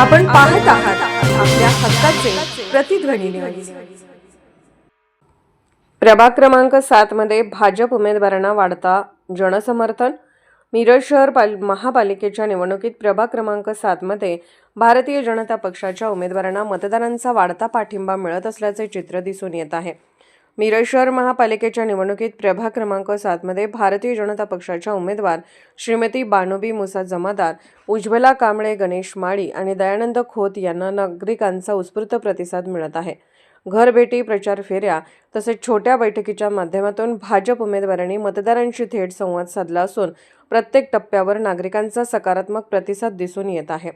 आपण पाहत आहात आपल्या हक्काचे प्रतिध्वनी न्यूज प्रभाग क्रमांक सात मध्ये भाजप उमेदवारांना वाढता जनसमर्थन. मिरज शहर पाल महापालिकेच्या निवडणुकीत प्रभाग क्रमांक सातमध्ये भारतीय जनता पक्षाच्या उमेदवारांना मतदारांचा वाढता पाठिंबा मिळत असल्याचे चित्र दिसून येत आहे. मिरज शहर महापालिकेच्या निवडणुकीत प्रभाग क्रमांक सातमध्ये भारतीय जनता पक्षाच्या उमेदवार श्रीमती बानुबी मुसा जमादार उज्ज्वला कांबळे गणेश माळी आणि दयानंद खोत यांना नागरिकांचा उत्स्फूर्त प्रतिसाद मिळत आहे. घरभेटी प्रचार फेऱ्या तसेच छोट्या बैठकीच्या माध्यमातून भाजप उमेदवारांनी मतदारांशी थेट संवाद साधला असून प्रत्येक टप्प्यावर नागरिकांचा सकारात्मक प्रतिसाद दिसून येत आहे.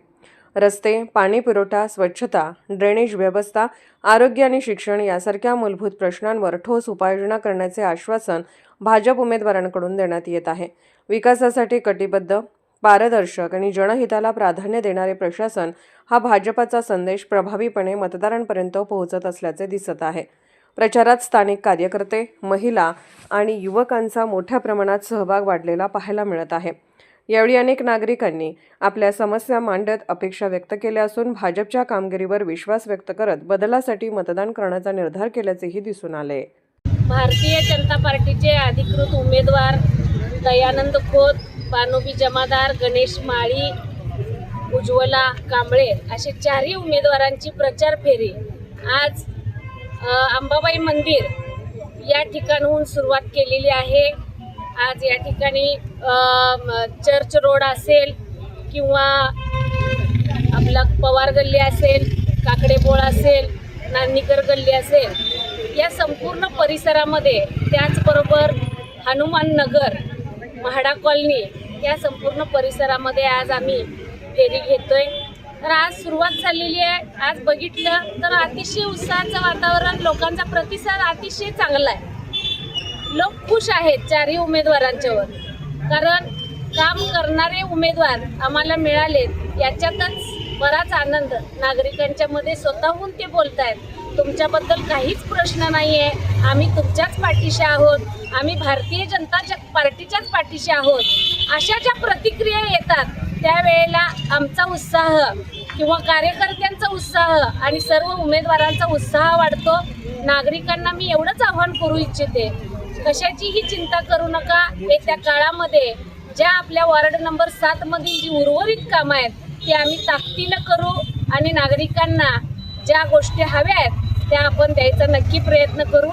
रस्ते पाणीपुरवठा स्वच्छता ड्रेनेज व्यवस्था आरोग्य आणि शिक्षण यासारख्या मूलभूत प्रश्नांवर ठोस उपाययोजना करण्याचे आश्वासन भाजप उमेदवारांकडून देण्यात येत आहे. विकासासाठी कटिबद्ध पारदर्शक आणि जनहिताला प्राधान्य देणारे प्रशासन हा भाजपाचा संदेश प्रभावीपणे मतदारांपर्यंत पोहोचत असल्याचे दिसत आहे. प्रचारात स्थानिक कार्यकर्ते महिला आणि युवकांचा मोठ्या प्रमाणात सहभाग वाढलेला पाहायला मिळत आहे. यावेळी अनेक नागरिकांनी आपल्या समस्या मांडत अपेक्षा व्यक्त केल्या असून भाजपच्या कामगिरीवर विश्वास व्यक्त करत बदलासाठी मतदान करण्याचा निर्धार केल्याचेही दिसून आले. भारतीय जनता पार्टीचे अधिकृत उमेदवार दयानंद खोत बानोबी जमादार गणेश माळी उज्ज्वला कांबळे असे चारही उमेदवारांची प्रचार फेरी आज अंबाबाई मंदिर या ठिकाणहून सुरुवात केलेली आहे. आज या ठिकाणी चर्च रोड असेल किंवा आपला पवार गल्ली असेल काकडेबोळ असेल नांदीकर गल्ली असेल या संपूर्ण परिसरामध्ये त्याचबरोबर हनुमान नगर म्हाडा कॉलनी या संपूर्ण परिसरामध्ये आज आम्ही फेरी घेतोय. तर आज सुरुवात झालेली आहे. आज बघितलं तर अतिशय उत्साहाचं वातावरण लोकांचा प्रतिसाद अतिशय चांगला आहे. लोक खुश आहेत चारही उमेदवारांच्यावर. कारण काम करणारे उमेदवार आम्हाला मिळालेत याच्यातच बराच आनंद. नागरिकांच्या मध्ये स्वतःहून ते बोलत आहेत तुमच्याबद्दल काहीच प्रश्न नाही आहे आम्ही तुमच्याच पाठीशी आहोत. आम्ही भारतीय जनता पार्टीच्याच पाठीशी आहोत. अशा ज्या प्रतिक्रिया येतात त्यावेळेला आमचा उत्साह किंवा कार्यकर्त्यांचा उत्साह आणि सर्व उमेदवारांचा उत्साह वाढतो. नागरिकांना मी एवढंच आव्हान करू इच्छिते कशाचीही चिंता करू नका. येत्या काळामध्ये ज्या आपल्या वॉर्ड नंबर सात मधील जी उर्वरित कामं आहेत ती आम्ही ताकदीनं करू आणि नागरिकांना ज्या गोष्टी हव्या आहेत त्या आपण द्यायचा नक्की प्रयत्न करू.